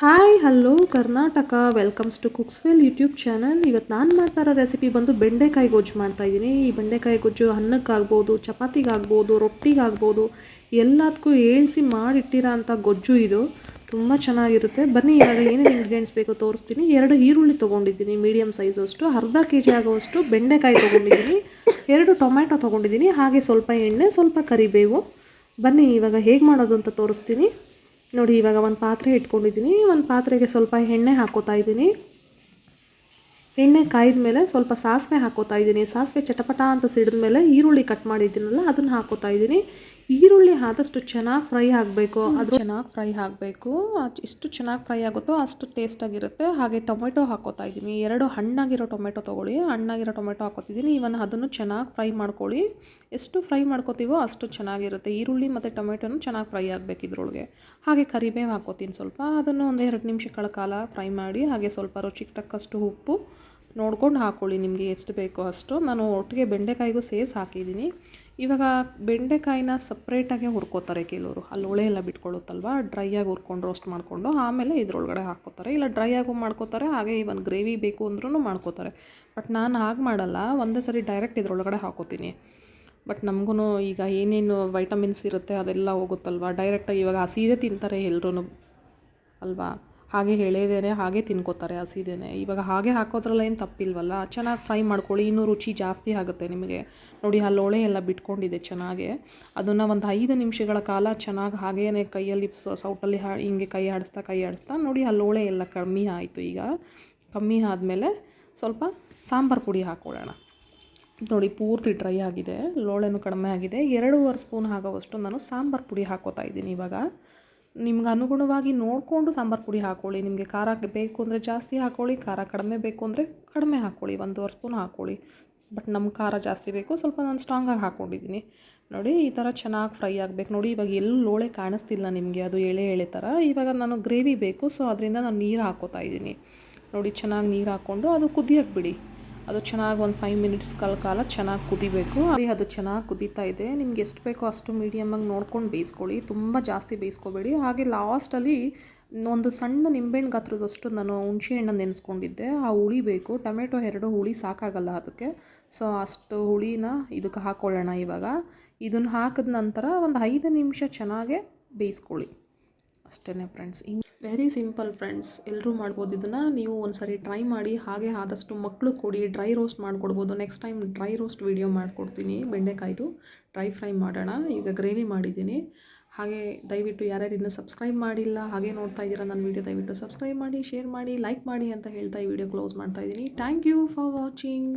Hi, hello, Karnataka. Welcomes to Cookswell YouTube channel ಇವತ್ತು ನಾನು ಮಾಡ್ತಾ ಇರೋ ರೆಸಿಪಿ ಬಂದು ಬೆಂಡೆಕಾಯಿ ಗೊಜ್ಜು ಮಾಡ್ತಾ ಇದ್ದೀನಿ. ಈ ಬೆಂಡೆಕಾಯಿ ಗೊಜ್ಜು ಅನ್ನಕ್ಕಾಗ್ಬೋದು, ಚಪಾತಿಗಾಗ್ಬೋದು, ರೊಟ್ಟಿಗಾಗ್ಬೋದು ಎಲ್ಲದಕ್ಕೂ ಏಳಿಸಿ ಮಾಡಿಟ್ಟಿರೋ ಅಂಥ ಗೊಜ್ಜು ಇದು. ತುಂಬ ಚೆನ್ನಾಗಿರುತ್ತೆ. ಬನ್ನಿ ಇವಾಗ ಏನೇನು ಇಂಗ್ರೀಡಿಯೆಂಟ್ಸ್ ಬೇಕೋ ತೋರಿಸ್ತೀನಿ. ಎರಡು ಈರುಳ್ಳಿ ತೊಗೊಂಡಿದ್ದೀನಿ ಮೀಡಿಯಮ್ ಸೈಜಷ್ಟು ಅರ್ಧ ಕೆ ಜಿ ಆಗೋವಷ್ಟು ಬೆಂಡೆಕಾಯಿ ತೊಗೊಂಡಿದ್ದೀನಿ. ಎರಡು ಟೊಮ್ಯಾಟೊ ತೊಗೊಂಡಿದ್ದೀನಿ. ಹಾಗೆ ಸ್ವಲ್ಪ ಎಣ್ಣೆ, ಸ್ವಲ್ಪ ಕರಿಬೇವು. ಬನ್ನಿ, ಇವಾಗ ಹೇಗೆ ಮಾಡೋದು ಅಂತ ತೋರಿಸ್ತೀನಿ. ನೋಡಿ, ಇವಾಗ ಒಂದು ಪಾತ್ರೆ ಇಟ್ಕೊಂಡಿದ್ದೀನಿ. ಒಂದು ಪಾತ್ರೆಗೆ ಸ್ವಲ್ಪ ಎಣ್ಣೆ ಹಾಕೋತಾ ಇದ್ದೀನಿ. ಎಣ್ಣೆ ಕಾಯ್ದ ಮೇಲೆ ಸ್ವಲ್ಪ ಸಾಸಿವೆ ಹಾಕೋತಾ ಇದ್ದೀನಿ. ಸಾಸಿವೆ ಚಟಪಟ ಅಂತ ಸಿಡಿದ ಮೇಲೆ ಈರುಳ್ಳಿ ಕಟ್ ಮಾಡಿದ್ದೀನಲ್ಲ, ಅದನ್ನು ಹಾಕೋತಾ ಇದ್ದೀನಿ. ಈರುಳ್ಳಿ ಆದಷ್ಟು ಚೆನ್ನಾಗಿ ಫ್ರೈ ಆಗಬೇಕು. ಅದು ಚೆನ್ನಾಗಿ ಫ್ರೈ ಆಗಬೇಕು. ಎಷ್ಟು ಚೆನ್ನಾಗಿ ಫ್ರೈ ಆಗುತ್ತೋ ಅಷ್ಟು ಟೇಸ್ಟಾಗಿರುತ್ತೆ ಹಾಗೆ ಟೊಮೆಟೊ ಹಾಕೋತಾ ಇದ್ದೀನಿ. ಎರಡು ಹಣ್ಣಾಗಿರೋ ಟೊಮೆಟೊ ತೊಗೊಳ್ಳಿ. ಹಣ್ಣಾಗಿರೋ ಟೊಮೆಟೊ ಹಾಕೋತಿದ್ದೀನಿ. ಇವನ್ ಅದನ್ನು ಚೆನ್ನಾಗಿ ಫ್ರೈ ಮಾಡ್ಕೊಳ್ಳಿ. ಎಷ್ಟು ಫ್ರೈ ಮಾಡ್ಕೋತೀವೋ ಅಷ್ಟು ಚೆನ್ನಾಗಿರುತ್ತೆ. ಈರುಳ್ಳಿ ಮತ್ತು ಟೊಮೆಟೊನು ಚೆನ್ನಾಗಿ ಫ್ರೈ ಆಗಬೇಕು ಇದ್ರೊಳಗೆ. ಹಾಗೆ ಕರಿಬೇವು ಹಾಕೋತೀನಿ ಸ್ವಲ್ಪ. ಅದನ್ನು ಒಂದು ಎರಡು ನಿಮಿಷಗಳ ಕಾಲ ಫ್ರೈ ಮಾಡಿ ಹಾಗೆ ಸ್ವಲ್ಪ ರುಚಿಗೆ ತಕ್ಕಷ್ಟು ಉಪ್ಪು ನೋಡ್ಕೊಂಡು ಹಾಕ್ಕೊಳ್ಳಿ ನಿಮಗೆ ಎಷ್ಟು ಬೇಕೋ ಅಷ್ಟು. ನಾನು ಒಟ್ಟಿಗೆ ಬೆಂಡೆಕಾಯಿಗೂ ಸೇರಿಸಿ ಹಾಕಿದ್ದೀನಿ. ಇವಾಗ ಬೆಂಡೆಕಾಯಿನ ಸಪ್ರೇಟಾಗೆ ಹುರ್ಕೋತಾರೆ ಕೆಲವರು. ಅಲ್ಲಿ ಒಳೆ ಎಲ್ಲ ಬಿಟ್ಕೊಳ್ಳುತ್ತಲ್ವ? ಆಗಿ ಹುರ್ಕೊಂಡು ರೋಸ್ಟ್ ಮಾಡಿಕೊಂಡು ಆಮೇಲೆ ಇದ್ರೊಳಗಡೆ ಹಾಕ್ಕೋತಾರೆ. ಇಲ್ಲ ಡ್ರೈಯಾಗೂ ಮಾಡ್ಕೋತಾರೆ, ಹಾಗೆ ಇವನ್ ಗ್ರೇವಿ ಬೇಕು ಅಂದ್ರೂ ಮಾಡ್ಕೋತಾರೆ. ಬಟ್ ನಾನು ಹಾಗೆ ಮಾಡಲ್ಲ. ಒಂದೇ ಸರಿ ಡೈರೆಕ್ಟ್ ಇದ್ರೊಳಗಡೆ ಹಾಕೋತೀನಿ. ಬಟ್ ನಮಗೂ ಈಗ ಏನೇನು ವೈಟಮಿನ್ಸ್ ಇರುತ್ತೆ ಅದೆಲ್ಲ ಹೋಗುತ್ತಲ್ವ? ಡೈರೆಕ್ಟಾಗಿ ಇವಾಗ ಹಸಿದೇ ತಿಂತಾರೆ ಎಲ್ಲರೂ ಅಲ್ವಾ? ಹಾಗೆ ಎಳೆದೇನೆ, ಹಾಗೆ ತಿನ್ಕೋತಾರೆ, ಹಸಿದೇನೆ. ಇವಾಗ ಹಾಗೆ ಹಾಕೋದ್ರಲ್ಲ ಏನು ತಪ್ಪಿಲ್ವಲ್ಲ? ಚೆನ್ನಾಗಿ ಫ್ರೈ ಮಾಡ್ಕೊಳ್ಳಿ, ಇನ್ನೂ ರುಚಿ ಜಾಸ್ತಿ ಆಗುತ್ತೆ ನಿಮಗೆ. ನೋಡಿ, ಆ ಲೋಳೆ ಎಲ್ಲ ಬಿಟ್ಕೊಂಡಿದೆ ಚೆನ್ನಾಗೆ. ಅದನ್ನು ಒಂದು ಐದು ನಿಮಿಷಗಳ ಕಾಲ ಚೆನ್ನಾಗಿ ಹಾಗೇ ಕೈಯಲ್ಲಿ ಸೌಟಲ್ಲಿ ಹಾ, ಹಿಂಗೆ ಕೈ ಆಡಿಸ್ತಾ ಕೈ ಆಡಿಸ್ತಾ, ನೋಡಿ, ಆ ಲೋಳೆ ಎಲ್ಲ ಕಮ್ಮಿ ಆಯಿತು ಈಗ. ಕಮ್ಮಿ ಆದಮೇಲೆ ಸ್ವಲ್ಪ ಸಾಂಬಾರು ಪುಡಿ ಹಾಕ್ಕೊಳ್ಳೋಣ ನೋಡಿ, ಪೂರ್ತಿ ಡ್ರೈ ಆಗಿದೆ, ಲೋಳೆನೂ ಕಡಿಮೆ ಆಗಿದೆ. ಎರಡೂವರೆ ಸ್ಪೂನ್ ಆಗೋವಷ್ಟು ನಾನು ಸಾಂಬಾರು ಪುಡಿ ಹಾಕೋತಾ ಇದ್ದೀನಿ ಇವಾಗ. ನಿಮ್ಗೆ ಅನುಗುಣವಾಗಿ ನೋಡಿಕೊಂಡು ಸಾಂಬಾರು ಪುಡಿ ಹಾಕ್ಕೊಳ್ಳಿ ನಿಮಗೆ ಖಾರ ಬೇಕು ಅಂದರೆ ಜಾಸ್ತಿ ಹಾಕ್ಕೊಳ್ಳಿ ಖಾರ ಕಡಿಮೆ ಬೇಕು ಅಂದರೆ ಕಡಿಮೆ ಹಾಕ್ಕೊಳ್ಳಿ ಒಂದೂವರೆ ಸ್ಪೂನ್ ಹಾಕ್ಕೊಳ್ಳಿ ಬಟ್ ನಮ್ಗೆ ಖಾರ ಜಾಸ್ತಿ ಬೇಕು, ಸ್ವಲ್ಪ ನಾನು ಸ್ಟ್ರಾಂಗಾಗಿ ಹಾಕ್ಕೊಂಡಿದ್ದೀನಿ ನೋಡಿ, ಈ ಥರ ಚೆನ್ನಾಗಿ ಫ್ರೈ ಆಗಬೇಕು. ನೋಡಿ, ಇವಾಗ ಎಲ್ಲೂ ಲೋಳೆ ಕಾಣಿಸ್ತಿಲ್ಲ ನಿಮಗೆ, ಅದು ಎಳೆ ಎಳೆ ಥರ ಇವಾಗ ನಾನು ಗ್ರೇವಿ ಬೇಕು ಸೊ ಅದರಿಂದ ನಾನು ನೀರು ಹಾಕೋತಾ ಇದ್ದೀನಿ. ನೋಡಿ, ಚೆನ್ನಾಗಿ ನೀರು ಹಾಕ್ಕೊಂಡು ಅದು ಕುದಿಯೋಕ್ಕೆ ಬಿಡಿ. ಅದು ಚೆನ್ನಾಗಿ ಒಂದು ಫೈವ್ ಮಿನಿಟ್ಸ್ ಕಾಲ ಕಾಲ ಚೆನ್ನಾಗಿ ಕುದಿಬೇಕು. ಅದು ಚೆನ್ನಾಗಿ ಕುದೀತಾ ಇದೆ. ನಿಮ್ಗೆ ಎಷ್ಟು ಬೇಕೋ ಅಷ್ಟು ಮೀಡಿಯಮಾಗಿ ನೋಡ್ಕೊಂಡು ಬೇಯಿಸ್ಕೊಳ್ಳಿ. ತುಂಬ ಜಾಸ್ತಿ ಬೇಯಿಸ್ಕೋಬೇಡಿ. ಹಾಗೆ ಲಾಸ್ಟಲ್ಲಿ ಒಂದು ಸಣ್ಣ ನಿಂಬೆಹಣ್ಣು ಗಾತ್ರದಷ್ಟು ನಾನು ಹುಣಸೆ ಹಣ್ಣನ್ನು ನೆನೆಸ್ಕೊಂಡಿದ್ದೆ. ಆ ಹುಳಿ ಬೇಕು. ಟೊಮೆಟೊ ಎರಡು ಹುಳಿ ಸಾಕಾಗಲ್ಲ ಅದಕ್ಕೆ. ಸೊ ಅಷ್ಟು ಹುಳಿನ ಇದಕ್ಕೆ ಹಾಕ್ಕೊಳ್ಳೋಣ ಇವಾಗ. ಇದನ್ನು ಹಾಕಿದ ನಂತರ ಒಂದು ಐದು ನಿಮಿಷ ಚೆನ್ನಾಗೆ ಬೇಯಿಸ್ಕೊಳ್ಳಿ. ಅಷ್ಟೇ friends in very simple friends ಎಲ್ಲರೂ ಮಾಡ್ಬೋದು ಇದನ್ನು. ನೀವು ಒಂದು ಸರಿ ಟ್ರೈ ಮಾಡಿ, ಹಾಗೆ ಆದಷ್ಟು ಮಕ್ಕಳು ಕೊಡಿ dry roast ಮಾಡಿಕೊಡ್ಬೋದು. Next time dry roast video ಮಾಡಿಕೊಡ್ತೀನಿ. ಬೆಂಡೆಕಾಯ್ದು ಡ್ರೈ ಫ್ರೈ ಮಾಡೋಣ. ಈಗ ಗ್ರೇವಿ ಮಾಡಿದ್ದೀನಿ. ಹಾಗೆ ದಯವಿಟ್ಟು ಯಾರ್ಯಾರು ಇನ್ನೂ ಸಬ್ಸ್ಕ್ರೈಬ್ ಮಾಡಿಲ್ಲ, ಹಾಗೆ ನೋಡ್ತಾ ಇದ್ದೀರಾ ನನ್ನ ವೀಡಿಯೋ ದಯವಿಟ್ಟು ಸಬ್ಸ್ಕ್ರೈಬ್ ಮಾಡಿ ಶೇರ್ ಮಾಡಿ ಲೈಕ್ ಮಾಡಿ ಅಂತ ಹೇಳ್ತಾ ಈ ವಿಡಿಯೋ ಕ್ಲೋಸ್ ಮಾಡ್ತಾ ಇದ್ದೀನಿ. Thank you for watching